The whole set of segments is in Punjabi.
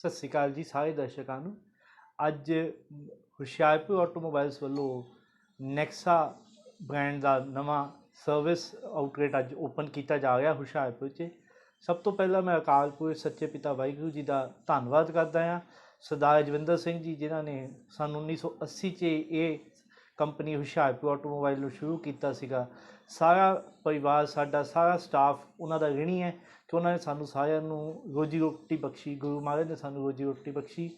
ਸਤਿ ਸ਼੍ਰੀ ਅਕਾਲ ਜੀ ਸਾਰੇ ਦਰਸ਼ਕਾਂ ਨੂੰ। ਅੱਜ ਹੁਸ਼ਿਆਰਪੁਰ ਆਟੋਮੋਬਾਈਲਸ ਵੱਲੋਂ ਨੈਕਸਾ ਬ੍ਰਾਂਡ ਦਾ ਨਵਾਂ ਸਰਵਿਸ ਆਊਟਲੈਟ ਅੱਜ ਓਪਨ ਕੀਤਾ ਜਾ ਰਿਹਾ ਹੁਸ਼ਿਆਰਪੁਰ 'ਚ। ਸਭ ਤੋਂ ਪਹਿਲਾਂ ਮੈਂ ਅਕਾਲਪੁਰ ਸੱਚੇ ਪਿਤਾ ਵਾਹਿਗੁਰੂ ਜੀ ਦਾ ਧੰਨਵਾਦ ਕਰਦਾ ਹਾਂ। ਸਰਦਾਰ ਜਵਿੰਦਰ ਸਿੰਘ ਜੀ, ਜਿਨ੍ਹਾਂ ਨੇ ਸਨ 1980 'ਚ ਇਹ ਕੰਪਨੀ ਹੁਸ਼ਿਆਰਪੁਰ ਆਟੋਮੋਬਾਈਲ ਨੂੰ ਸ਼ੁਰੂ ਕੀਤਾ ਸੀਗਾ। ਸਾਰਾ ਪਰਿਵਾਰ, ਸਾਡਾ ਸਾਰਾ ਸਟਾਫ ਉਹਨਾਂ ਦਾ ਰਿਣੀ ਹੈ ਕਿ ਉਹਨਾਂ ਨੇ ਸਾਨੂੰ ਸਾਰਿਆਂ ਨੂੰ ਰੋਜੀ ਰੋਟੀ ਬਖਸ਼ੀ। ਗੁਰੂ ਮਹਾਰਾਜ ਨੇ ਸਾਨੂੰ ਰੋਜੀ ਰੋਟੀ ਬਖਸ਼ੀ।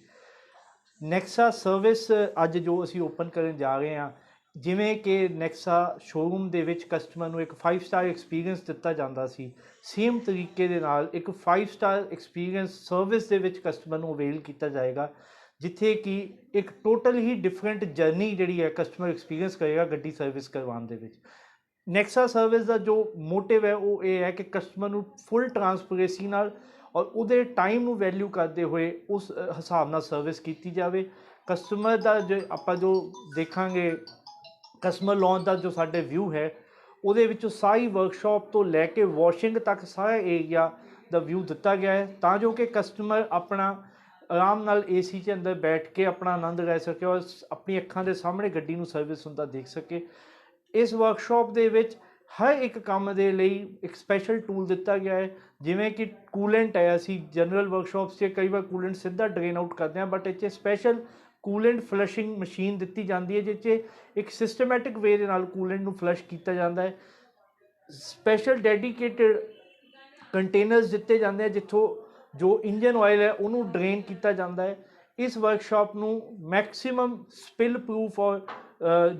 ਨੈਕਸਾ ਸਰਵਿਸ ਅੱਜ ਜੋ ਅਸੀਂ ਓਪਨ ਕਰਨ ਜਾ ਰਹੇ ਹਾਂ, ਜਿਵੇਂ ਕਿ ਨੈਕਸਾ ਸ਼ੋਰੂਮ ਦੇ ਵਿੱਚ ਕਸਟਮਰ ਨੂੰ ਇੱਕ 5 ਸਟਾਰ ਐਕਸਪੀਰੀਅੰਸ ਦਿੱਤਾ ਜਾਂਦਾ ਸੀ। ਸੇਮ ਤਰੀਕੇ ਦੇ ਨਾਲ ਇੱਕ 5 ਸਟਾਰ ਐਕਸਪੀਰੀਅੰਸ ਸਰਵਿਸ ਦੇ ਵਿੱਚ ਕਸਟਮਰ ਨੂੰ ਅਵੇਲ ਕੀਤਾ ਜਾਏਗਾ। ਜਿੱਥੇ ਕਿ ਇੱਕ ਟੋਟਲ ਹੀ ਡਿਫਰੈਂਟ ਜਰਨੀ ਜਿਹੜੀ ਹੈ ਕਸਟਮਰ ਐਕਸਪੀਰੀਅੰਸ ਕਰੇਗਾ ਗੱਡੀ ਸਰਵਿਸ ਕਰਵਾਉਣ ਦੇ ਵਿੱਚ। ਨੈਕਸਾ ਸਰਵਿਸ ਦਾ ਜੋ ਮੋਟਿਵ ਹੈ ਉਹ ਇਹ ਹੈ ਕਿ ਕਸਟਮਰ ਨੂੰ ਫੁੱਲ ਟਰਾਂਸਪੇਰੈਂਸੀ ਨਾਲ ਔਰ ਉਹਦੇ ਟਾਈਮ ਨੂੰ ਵੈਲਿਊ ਕਰਦੇ ਹੋਏ ਉਸ ਹਿਸਾਬ ਨਾਲ ਸਰਵਿਸ ਕੀਤੀ ਜਾਵੇ। ਕਸਟਮਰ ਦਾ ਜੋ ਆਪਾਂ ਜੋ ਦੇਖਾਂਗੇ ਕਸਟਮਰ ਲਾਂਚ ਦਾ ਜੋ ਸਾਡੇ ਵਿਊ ਹੈ, ਉਹਦੇ ਵਿੱਚ ਸਾਰੀ ਵਰਕਸ਼ਾਪ ਤੋਂ ਲੈ ਕੇ ਵਾਸ਼ਿੰਗ ਤੱਕ ਸਾਰਾ ਏਰੀਆ ਦਾ ਵਿਊ ਦਿੱਤਾ ਗਿਆ ਹੈ। ਤਾਂ ਜੋ ਕਿ ਕਸਟਮਰ ਆਪਣਾ ਆਰਾਮ ਨਾਲ ਏਸੀ 'ਚ ਅੰਦਰ ਬੈਠ ਕੇ ਆਪਣਾ ਆਨੰਦ ਲੈ ਸਕੇ ਔਰ ਆਪਣੀ ਅੱਖਾਂ ਦੇ ਸਾਹਮਣੇ ਗੱਡੀ ਨੂੰ ਸਰਵਿਸ ਹੁੰਦਾ ਦੇਖ ਸਕੇ। ਇਸ ਵਰਕਸ਼ਾਪ ਦੇ ਵਿੱਚ ਹਰ ਇੱਕ ਕੰਮ ਦੇ ਲਈ ਇੱਕ ਸਪੈਸ਼ਲ ਟੂਲ ਦਿੱਤਾ ਗਿਆ ਹੈ, ਜਿਵੇਂ ਕਿ ਕੂਲੈਂਟ ਹੈ ਅਸੀਂ ਜਨਰਲ ਵਰਕਸ਼ਾਪਸ 'ਚ ਕਈ ਵਾਰ ਕੂਲੈਂਟ ਸਿੱਧਾ ਡਰੇਨ ਆਊਟ ਕਰਦੇ ਹਾਂ ਬਟ ਇੱਥੇ ਸਪੈਸ਼ਲ ਕੂਲੈਂਟ ਫਲਸ਼ਿੰਗ ਮਸ਼ੀਨ ਦਿੱਤੀ ਜਾਂਦੀ ਹੈ ਜਿਸ 'ਚ ਇੱਕ ਸਿਸਟਮੈਟਿਕ ਵੇ ਦੇ ਨਾਲ ਕੂਲੈਂਟ ਨੂੰ ਫਲਸ਼ ਕੀਤਾ ਜਾਂਦਾ ਹੈ। ਸਪੈਸ਼ਲ ਡੈਡੀਕੇਟਿਡ ਕੰਟੇਨਰਸ ਦਿੱਤੇ ਜਾਂਦੇ ਆ, ਜਿੱਥੋਂ ਜੋ ਇੰਜਨ ਆਇਲ ਹੈ, ਉਹਨੂੰ ਡਰੇਨ ਕੀਤਾ ਜਾਂਦਾ ਹੈ। ਇਸ ਵਰਕਸ਼ਾਪ ਨੂੰ ਮੈਕਸਿਮਮ ਸਪਿਲ ਪ੍ਰੂਫ ਔਰ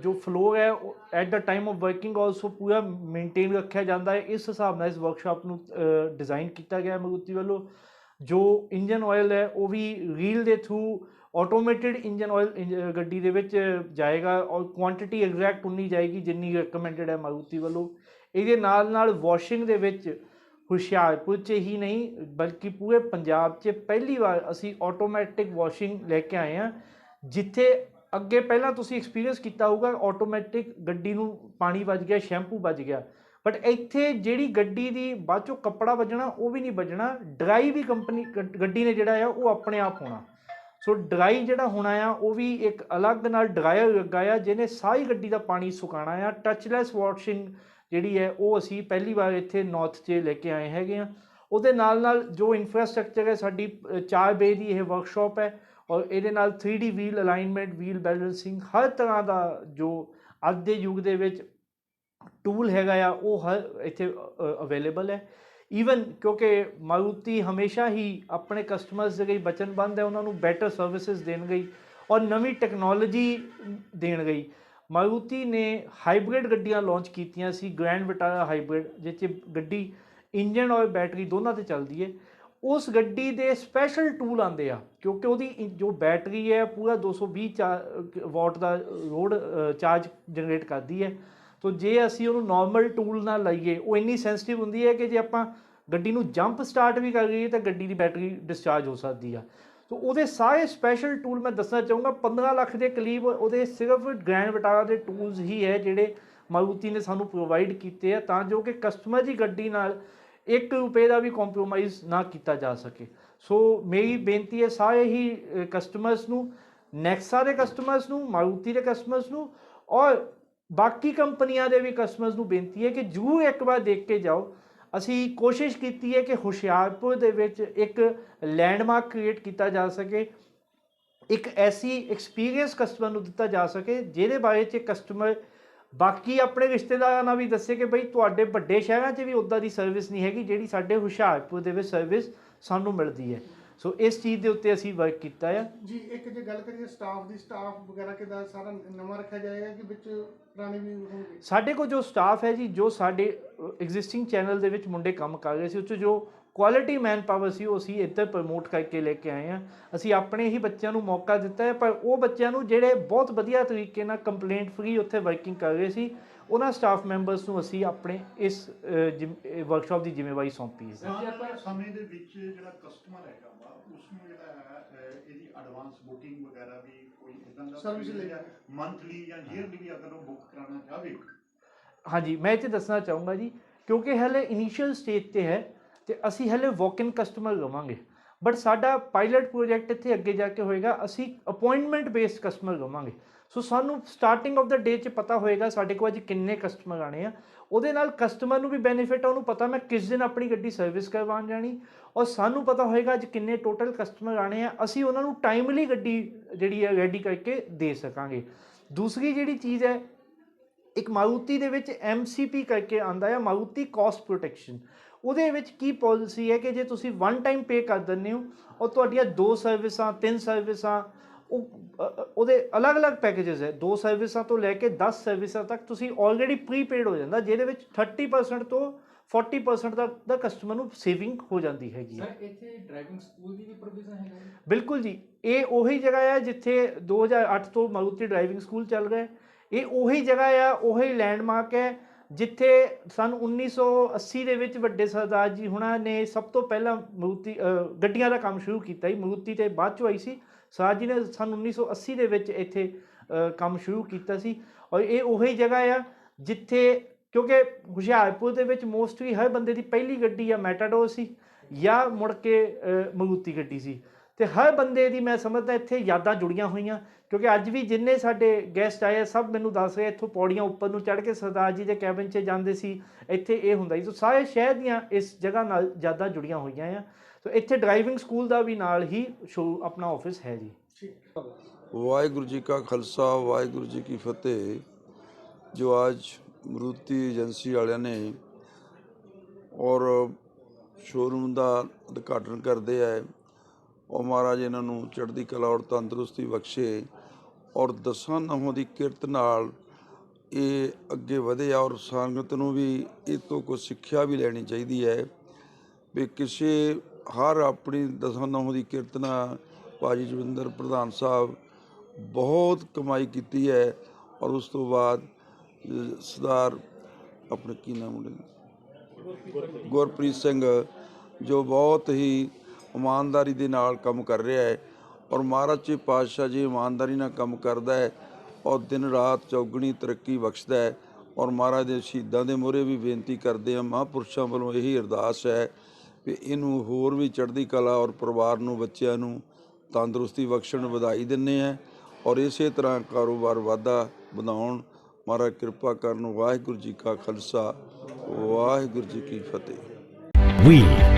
ਜੋ ਫਲੋ ਹੈ at the time of working also ਪੂਰਾ ਮੇਨਟੇਨ ਰੱਖਿਆ ਜਾਂਦਾ ਹੈ। ਇਸ ਹਿਸਾਬ ਨਾਲ ਇਸ ਵਰਕਸ਼ਾਪ ਨੂੰ ਡਿਜ਼ਾਈਨ ਕੀਤਾ ਗਿਆ ਹੈ ਮਾਰੂਤੀ ਵੱਲੋਂ। ਜੋ ਇੰਜਨ ਆਇਲ ਹੈ, ਉਹ ਵੀ ਰੀਲ ਦੇ ਥਰੂ ਆਟੋਮੇਟਿਡ ਇੰਜਨ ਆਇਲ ਗੱਡੀ ਦੇ ਵਿੱਚ ਜਾਏਗਾ ਔਰ ਕੁਆਂਟੀਟੀ ਐਗਜ਼ੈਕਟ ਉਨੀ ਜਾਏਗੀ ਜਿੰਨੀ ਰეკਮੈਂਡਡ ਹੈ ਮਾਰੂਤੀ ਵੱਲੋਂ। ਇਹਦੇ ਨਾਲ ਨਾਲ ਵਾਸ਼ਿੰਗ ਦੇ ਵਿੱਚ ਹੁਸ਼ਿਆਰਪੁਰ 'ਚ ਹੀ ਨਹੀਂ, ਬਲਕਿ ਪੂਰੇ ਪੰਜਾਬ 'ਚ ਪਹਿਲੀ ਵਾਰ ਅਸੀਂ ਆਟੋਮੈਟਿਕ ਵਾਸ਼ਿੰਗ ਲੈ ਕੇ ਆਏ ਹਾਂ, ਜਿੱਥੇ ਅੱਗੇ ਪਹਿਲਾਂ ਤੁਸੀਂ ਐਕਸਪੀਰੀਅੰਸ ਕੀਤਾ ਹੋਊਗਾ ਆਟੋਮੈਟਿਕ ਗੱਡੀ ਨੂੰ ਪਾਣੀ ਵੱਜ ਗਿਆ ਸ਼ੈਂਪੂ ਵੱਜ ਗਿਆ। ਬਟ ਇੱਥੇ ਜਿਹੜੀ ਗੱਡੀ ਦੀ ਬਾਅਦ ਚੋਂ ਕੱਪੜਾ ਵੱਜਣਾ, ਉਹ ਵੀ ਨਹੀਂ ਵੱਜਣਾ ਡਰਾਈ ਵੀ ਕੰਪਨੀ ਗੱਡੀ ਨੇ ਜਿਹੜਾ ਆ, ਉਹ ਆਪਣੇ ਆਪ ਹੋਣਾ। ਸੋ ਡਰਾਈ ਜਿਹੜਾ ਹੋਣਾ ਆ, ਉਹ ਵੀ ਇੱਕ ਅਲੱਗ ਨਾਲ ਡਰਾਇਰ ਲੱਗਾ ਆ ਜਿਹਨੇ ਸਾਰੀ ਗੱਡੀ ਦਾ ਪਾਣੀ ਸੁਕਾਣਾ ਆ ਟੱਚਲੈਸ ਵਾਸ਼ਿੰਗ ਜਿਹੜੀ ਹੈ ਉਹ ਅਸੀਂ ਪਹਿਲੀ ਵਾਰ ਇੱਥੇ ਨਾਰਥ 'ਚ ਲੈ ਕੇ ਆਏ ਹੈਗੇ ਆ ਉਹਦੇ ਨਾਲ ਨਾਲ ਜੋ ਇਨਫਰਾਸਟ੍ਰਕਚਰ ਹੈ ਸਾਡੀ ਅ, ਚਾਰ ਬੇ ਦੀ ਇਹ ਵਰਕਸ਼ਾਪ ਹੈ ਔਰ ਇਹਦੇ ਨਾਲ 3D wheel alignment wheel balancing ਹਰ ਤਰ੍ਹਾਂ ਦਾ ਜੋ ਅੱਜ ਦੇ ਯੁੱਗ ਦੇ ਵਿੱਚ ਟੂਲ ਹੈਗਾ ਆ ਉਹ ਹਰ ਇੱਥੇ ਅਵੇਲੇਬਲ ਹੈ। ਈਵਨ ਕਿਉਂਕਿ ਮਾਰੂਤੀ ਹਮੇਸ਼ਾ ਹੀ ਆਪਣੇ ਕਸਟਮਰਸ ਦੇ ਲਈ ਵਚਨਬੱਧ ਹੈ ਉਹਨਾਂ ਨੂੰ ਬੈਟਰ ਸਰਵਿਸਿਜ਼ ਦੇਣ ਗਈ ਔਰ ਨਵੀਂ ਟੈਕਨੋਲੋਜੀ ਦੇਣ ਗਈ। ਮਾਰੂਤੀ ਨੇ ਹਾਈਬ੍ਰਿਡ ਗੱਡੀਆਂ ਲਾਂਚ ਕੀਤੀਆਂ ਸੀ ਗ੍ਰੈਂਡ ਵਿਟਾਰਾ ਹਾਈਬ੍ਰਿਡ ਜਿਸ ਗੱਡੀ ਇੰਜਨ ਔਰ ਬੈਟਰੀ ਦੋਨਾਂ ਤੇ ਚੱਲਦੀ ਹੈ ਉਸ ਗੱਡੀ ਦੇ ਸਪੈਸ਼ਲ ਟੂਲ ਆਂਦੇ ਆ, ਕਿਉਂਕਿ ਉਹਦੀ ਇ- ਜੋ ਬੈਟਰੀ ਹੈ ਪੂਰਾ 220 ਵਾਟ ਦਾ ਰੋਡ ਚਾਰਜ ਜਨਰੇਟ ਕਰਦੀ ਹੈ ਤੋ ਜੇ ਅਸੀਂ ਉਹਨੂੰ ਨਾਰਮਲ ਟੂਲ ਨਾਲ ਲਾਈਏ, ਉਹ ਇੰਨੀ ਸੈਂਸਿਟਿਵ ਹੁੰਦੀ ਹੈ ਕਿ ਜੇ ਆਪਾਂ ਗੱਡੀ ਨੂੰ ਜੰਪ ਸਟਾਰਟ ਵੀ ਕਰ ਲਈਏ, ਤਾਂ ਗੱਡੀ ਦੀ ਬੈਟਰੀ ਡਿਸਚਾਰਜ ਹੋ ਸਕਦੀ ਆ। ਤੋ ਉਹਦੇ ਸਾਰੇ ਸਪੈਸ਼ਲ ਟੂਲ ਮੈਂ ਦੱਸਣਾ ਚਾਹੂੰਗਾ 15 ਲੱਖ ਦੇ ਕਰੀਬ ਉਹਦੇ ਸਿਰਫ ਗ੍ਰੈਂਡ ਵਿਟਾਰਾ ਦੇ ਟੂਲਸ ਹੀ ਹੈ ਜਿਹੜੇ ਮਾਰੂਤੀ ਨੇ ਸਾਨੂੰ ਪ੍ਰੋਵਾਈਡ ਕੀਤੇ ਆ, ਤਾਂ ਜੋ ਕਿ ਕਸਟਮਰ ਦੀ ਗੱਡੀ ਨਾਲ 1 ਰੁਪਏ ਦਾ ਵੀ ਕੰਪਰੋਮਾਈਜ਼ ਨਾ ਕੀਤਾ ਜਾ ਸਕੇ। ਸੋ ਮੇਰੀ ਬੇਨਤੀ ਹੈ ਸਾਰੇ ਹੀ ਕਸਟਮਰਸ ਨੂੰ ਨੈਕਸਾ ਦੇ ਕਸਟਮਰਸ ਨੂੰ, ਮਾਰੂਤੀ ਦੇ ਕਸਟਮਰਸ ਨੂੰ, ਔਰ ਬਾਕੀ ਕੰਪਨੀਆਂ ਦੇ ਵੀ ਕਸਟਮਰਸ ਨੂੰ ਬੇਨਤੀ ਹੈ ਕਿ ਜਰੂਰ ਇੱਕ ਵਾਰ ਦੇਖ ਕੇ ਜਾਓ। ਅਸੀਂ ਕੋਸ਼ਿਸ਼ ਕੀਤੀ ਹੈ ਕਿ ਹੁਸ਼ਿਆਰਪੁਰ ਦੇ ਵਿੱਚ ਇੱਕ ਲੈਂਡਮਾਰਕ ਕ੍ਰੀਏਟ ਕੀਤਾ ਜਾ ਸਕੇ, ਇੱਕ ਐਸੀ ਐਕਸਪੀਰੀਅੰਸ ਕਸਟਮਰ ਨੂੰ ਦਿੱਤਾ ਜਾ ਸਕੇ, ਜਿਹਦੇ ਬਾਰੇ ਚ ਕਸਟਮਰ ਬਾਕੀ ਆਪਣੇ ਰਿਸ਼ਤੇਦਾਰਾਂ ਨਾਲ ਵੀ ਦੱਸੇ ਕਿ ਬਈ ਤੁਹਾਡੇ ਵੱਡੇ ਸ਼ਹਿਰਾਂ 'ਚ ਵੀ ਉਦਾਂ ਦੀ ਸਰਵਿਸ ਨਹੀਂ ਹੈਗੀ, ਜਿਹੜੀ ਸਾਡੇ ਹੁਸ਼ਿਆਰਪੁਰ ਦੇ ਵਿੱਚ ਸਰਵਿਸ ਸਾਨੂੰ ਮਿਲਦੀ ਹੈ। ਸੋ ਇਸ ਚੀਜ਼ ਦੇ ਉੱਤੇ ਅਸੀਂ ਵਰਕ ਕੀਤਾ ਹੈ ਜੀ ਇੱਕ ਜੇ ਗੱਲ ਕਰੀਏ ਸਟਾਫ ਦੀ ਸਟਾਫ ਵਗੈਰਾ ਕਿਦਾਂ ਸਾਰਾ ਨਵਾਂ ਰੱਖਿਆ ਜਾਏਗਾ ਕਿ ਵਿੱਚ ਪੁਰਾਣੇ ਵੀ ਹੋਣਗੇ ਸਾਡੇ ਕੋਲ ਜੋ ਸਟਾਫ ਹੈ ਜੀ ਜੋ ਸਾਡੇ ਐਗਜ਼ਿਸਟਿੰਗ ਚੈਨਲ ਦੇ ਵਿੱਚ ਮੁੰਡੇ ਕੰਮ ਕਰ ਰਹੇ ਸੀ ਉਹ 'ਚ ਜੋ ਕੁਆਲਿਟੀ ਮੈਨ ਪਾਵਰ ਸੀ ਉਹ ਅਸੀਂ ਇੱਧਰ ਪ੍ਰਮੋਟ ਕਰਕੇ ਲੈ ਕੇ ਆਏ ਹਾਂ। ਅਸੀਂ ਆਪਣੇ ਹੀ ਬੱਚਿਆਂ ਨੂੰ ਮੌਕਾ ਦਿੱਤਾ ਹੈ ਪਰ ਉਹ ਬੱਚਿਆਂ ਨੂੰ ਜਿਹੜੇ ਬਹੁਤ ਵਧੀਆ ਤਰੀਕੇ ਨਾਲ ਕੰਪਲੇਂਟ ਫ੍ਰੀ ਉੱਥੇ ਵਰਕਿੰਗ ਕਰ ਰਹੇ ਸੀ ਉਹਨਾਂ ਸਟਾਫ ਮੈਂਬਰਸ ਨੂੰ ਅਸੀਂ ਆਪਣੇ ਇਸ ਵਰਕਸ਼ਾਪ ਦੀ ਜ਼ਿੰਮੇਵਾਰੀ ਸੌਂਪੀ ਹੈ। ਆਉਣ ਵਾਲੇ ਸਮੇਂ ਦੇ ਵਿੱਚ ਜਿਹੜਾ ਕਸਟਮਰ ਹੈਗਾ ਵਾ ਉਸ ਨੂੰ ਜਿਹੜਾ ਹੈ ਇਹਦੀ ਐਡਵਾਂਸ ਬੁਕਿੰਗ ਵਗੈਰਾ ਵੀ ਕੋਈ ਇਦਾਂ ਦਾ Service ਲਈ। ਮੰਥਲੀ ਜਾਂ ਈਅਰਲੀ ਵੀ ਅਗਰ ਉਹ ਬੁੱਕ ਕਰਾਉਣਾ ਚਾਹਵੇ। ਹਾਂਜੀ ਮੈਂ ਇਹ ਦੱਸਣਾ ਚਾਹੂੰਗਾ ਜੀ ਕਿਉਂਕਿ ਹਲੇ ਇਨੀਸ਼ੀਅਲ ਸਟੇਜ ਤੇ ਹੈ ਤੇ ਅਸੀਂ ਹਲੇ ਵਾਕ ਇਨ ਕਸਟਮਰ ਲਵਾਂਗੇ। ਬਟ ਸਾਡਾ ਪਾਇਲਟ ਪ੍ਰੋਜੈਕਟ ਇੱਥੇ ਅੱਗੇ ਜਾ ਕੇ ਹੋਏਗਾ ਅਸੀਂ ਅਪਾਇੰਟਮੈਂਟ ਬੇਸਡ ਕਸਟਮਰ ਲਵਾਂਗੇ। ਸੋ ਸਾਨੂੰ ਸਟਾਰਟਿੰਗ ਆਫ ਦਾ ਡੇ 'ਚ ਪਤਾ ਹੋਏਗਾ ਸਾਡੇ ਕੋਲ ਅੱਜ ਕਿੰਨੇ ਕਸਟਮਰ ਆਣੇ ਆ। ਉਹਦੇ ਨਾਲ ਕਸਟਮਰ ਨੂੰ ਵੀ ਬੈਨੀਫਿਟ ਆ, ਉਹਨੂੰ ਪਤਾ ਮੈਂ ਕਿਸ ਦਿਨ ਆਪਣੀ ਗੱਡੀ ਸਰਵਿਸ ਕਰਵਾਉਣ ਜਾਣੀ। ਔਰ ਸਾਨੂੰ ਪਤਾ ਹੋਏਗਾ ਅੱਜ ਕਿੰਨੇ ਟੋਟਲ ਕਸਟਮਰ ਆਣੇ ਆ, ਅਸੀਂ ਉਹਨਾਂ ਨੂੰ ਟਾਈਮਲੀ ਗੱਡੀ ਜਿਹੜੀ ਹੈ ਰੈਡੀ ਕਰਕੇ ਦੇ ਸਕਾਂਗੇ। ਦੂਸਰੀ ਜਿਹੜੀ ਚੀਜ਼ ਹੈ, ਇੱਕ ਮਾਰੂਤੀ ਦੇ ਵਿੱਚ MCP ਕਰਕੇ ਆਂਦਾ ਹੈ ਮਾਰੂਤੀ ਕਾਸਟ ਪ੍ਰੋਟੈਕਸ਼ਨ ਉਹਦੇ ਵਿੱਚ ਕੀ ਪਾਲਿਸੀ ਹੈ ਕਿ ਜੇ ਤੁਸੀਂ ਵਨ ਟਾਈਮ ਪੇ ਕਰ ਦਿੰਦੇ ਹੋ, ਔਰ ਤੁਹਾਡੀਆਂ ਦੋ ਸਰਵਿਸਾਂ ਤਿੰਨ ਸਰਵਿਸਾਂ ਉਹ ਉਹਦੇ ਅਲੱਗ-ਅਲੱਗ ਪੈਕੇजेस ਹੈ। ਦੋ ਸਰਵਿਸਾਂ ਤੋਂ ਲੈ ਕੇ 10 ਸਰਵਿਸਾਂ ਤੱਕ ਤੁਸੀਂ ਆਲਰੇਡੀ ਪ੍ਰੀਪੇਡ ਹੋ ਜਾਂਦਾ ਜਿਹਦੇ ਵਿੱਚ 30% ਤੋਂ 40% ਤੱਕ ਦਾ ਕਸਟਮਰ ਨੂੰ ਸੇਵਿੰਗ ਹੋ ਜਾਂਦੀ ਹੈਗੀ ਹੈ। ਸਰ ਇੱਥੇ ਡਰਾਈਵਿੰਗ ਸਕੂਲ ਦੀ ਵੀ ਪ੍ਰੋਵੀਜ਼ਨ ਹੈਗਾ? ਬਿਲਕੁਲ ਜੀ। ਇਹ ਉਹੀ ਜਗ੍ਹਾ ਹੈ ਜਿੱਥੇ 2008 ਤੋਂ ਮਾਰੂਤੀ ਡਰਾਈਵਿੰਗ ਸਕੂਲ ਚੱਲ ਰਿਹਾ ਹੈ। ਇਹ ਉਹੀ ਜਗ੍ਹਾ ਆ ਉਹੀ ਲੈਂਡਮਾਰਕ ਹੈ ਜਿੱਥੇ ਸਨ 1980 ਦੇ ਵਿੱਚ ਵੱਡੇ ਸਰਦਾਰ ਜੀ ਹੁਣਾਂ ਨੇ ਸਭ ਤੋਂ ਪਹਿਲਾਂ ਮਾਰੂਤੀ ਗੱਡੀਆਂ ਦਾ ਕੰਮ ਸ਼ੁਰੂ ਕੀਤਾ ਸੀ ਮਾਰੂਤੀ ਤੇ ਬਾਅਦ ਚੋਂ ਆਈ ਸੀ। ਸਰਦਾਰ ਜੀ ਨੇ ਸਨ 1980 ਦੇ ਵਿੱਚ ਇੱਥੇ ਕੰਮ ਸ਼ੁਰੂ ਕੀਤਾ ਸੀ। ਔਰ ਇਹ ਉਹੀ ਜਗ੍ਹਾ ਆ ਜਿੱਥੇ ਕਿਉਂਕਿ ਹੁਸ਼ਿਆਰਪੁਰ ਦੇ ਵਿੱਚ ਮੋਸਟਲੀ ਹਰ ਬੰਦੇ ਦੀ ਪਹਿਲੀ ਗੱਡੀ ਆ ਮੈਟਾਡੋਰ ਸੀ ਜਾਂ ਮੁੜ ਕੇ ਅ, ਗੱਡੀ ਸੀ। ਤੇ ਹਰ ਬੰਦੇ ਦੀ ਮੈਂ ਸਮਝਦਾ ਇੱਥੇ ਯਾਦਾਂ ਜੁੜੀਆਂ ਹੋਈਆਂ, ਕਿਉਂਕਿ ਅੱਜ ਵੀ ਜਿੰਨੇ ਸਾਡੇ ਗੈਸਟ ਆਏ ਸਭ ਮੈਨੂੰ ਦੱਸ ਰਹੇ ਇੱਥੋਂ ਪੌੜੀਆਂ ਉੱਪਰ ਨੂੰ ਚੜ੍ਹ ਕੇ ਸਰਦਾਰ ਜੀ ਦੇ ਕੈਬਨ 'ਚ ਜਾਂਦੇ ਸੀ, ਇੱਥੇ ਇਹ ਹੁੰਦਾ ਸੀ। ਸੋ ਸਾਰੇ ਸ਼ਹਿਰ ਦੀਆਂ ਇਸ ਜਗ੍ਹਾ ਨਾਲ ਯਾਦਾਂ ਜੁੜੀਆਂ ਹੋਈਆਂ ਆ। ਸੋ ਇੱਥੇ ਡਰਾਈਵਿੰਗ ਸਕੂਲ ਦਾ ਵੀ ਨਾਲ ਹੀ ਸ਼ੋ ਆਪਣਾ ਆਫਿਸ ਹੈ ਜੀ। ਵਾਹਿਗੁਰੂ ਜੀ ਕਾ ਖਾਲਸਾ, ਵਾਹਿਗੁਰੂ ਜੀ ਕੀ ਫਤਿਹ। ਜੋ ਅੱਜ ਮਰੂਤੀ ਏਜੰਸੀ ਵਾਲਿਆਂ ਨੇ ਔਰ ਸ਼ੋਰੂਮ ਦਾ ਉਦਘਾਟਨ ਕਰਦੇ ਆ ਉਹ ਮਹਾਰਾਜ ਇਹਨਾਂ ਨੂੰ ਚੜ੍ਹਦੀ ਕਲਾ ਔਰ ਤੰਦਰੁਸਤੀ ਬਖਸ਼ੇ ਔਰ ਦਸਾਂ ਨਹੁੰ ਦੀ ਕਿਰਤ ਨਾਲ ਇਹ ਅੱਗੇ ਵਧੇ ਆ ਔਰ ਸੰਗਤ ਨੂੰ ਵੀ ਇਹ ਤੋਂ ਕੁਝ ਸਿੱਖਿਆ ਵੀ ਲੈਣੀ ਚਾਹੀਦੀ ਹੈ ਵੀ ਕਿਸੇ ਹਰ ਆਪਣੀ ਦਸਾਂ ਨਹੁੰ ਦੀ ਕਿਰਤ ਨਾਲ ਭਾਜੀ ਜਵਿੰਦਰ ਪ੍ਰਧਾਨ ਸਾਹਿਬ ਬਹੁਤ ਕਮਾਈ ਕੀਤੀ ਹੈ ਔਰ ਉਸ ਤੋਂ ਬਾਅਦ ਸਰਦਾਰ ਆਪਣੇ ਕੀ ਨਾਮ ਮੁੰਡੇ ਗੁਰਪ੍ਰੀਤ ਸਿੰਘ, ਜੋ ਬਹੁਤ ਹੀ ਇਮਾਨਦਾਰੀ ਦੇ ਨਾਲ ਕੰਮ ਕਰ ਰਿਹਾ ਹੈ ਔਰ ਮਹਾਰਾਜ ਜੀ ਪਾਤਸ਼ਾਹ ਜੀ ਇਮਾਨਦਾਰੀ ਨਾਲ ਕੰਮ ਕਰਦਾ ਹੈ ਔਰ ਦਿਨ ਰਾਤ ਚੌਗਣੀ ਤਰੱਕੀ ਬਖਸ਼ਦਾ ਹੈ ਔਰ ਮਹਾਰਾਜ ਦੇ ਸ਼ਹੀਦਾਂ ਦੇ ਮੋਹਰੇ ਵੀ ਬੇਨਤੀ ਕਰਦੇ ਆ ਮਹਾਂਪੁਰਸ਼ਾਂ ਵੱਲੋਂ ਇਹੀ ਅਰਦਾਸ ਹੈ ਵੀ ਇਹਨੂੰ ਹੋਰ ਵੀ ਚੜ੍ਹਦੀ ਕਲਾ ਔਰ ਪਰਿਵਾਰ ਨੂੰ, ਬੱਚਿਆਂ ਨੂੰ ਤੰਦਰੁਸਤੀ ਬਖਸ਼ਣ, ਵਧਾਈ ਦਿੰਨੇ ਆ ਔਰ ਇਸੇ ਤਰ੍ਹਾਂ ਕਾਰੋਬਾਰ ਵਾਧਾ ਵਧਾਉਣ ਮਹਾਰਾਜ ਕਿਰਪਾ ਕਰਨ ਵਾਹਿਗੁਰੂ ਜੀ ਕਾ ਖਾਲਸਾ, ਵਾਹਿਗੁਰੂ ਜੀ ਕੀ ਫਤਿਹ। We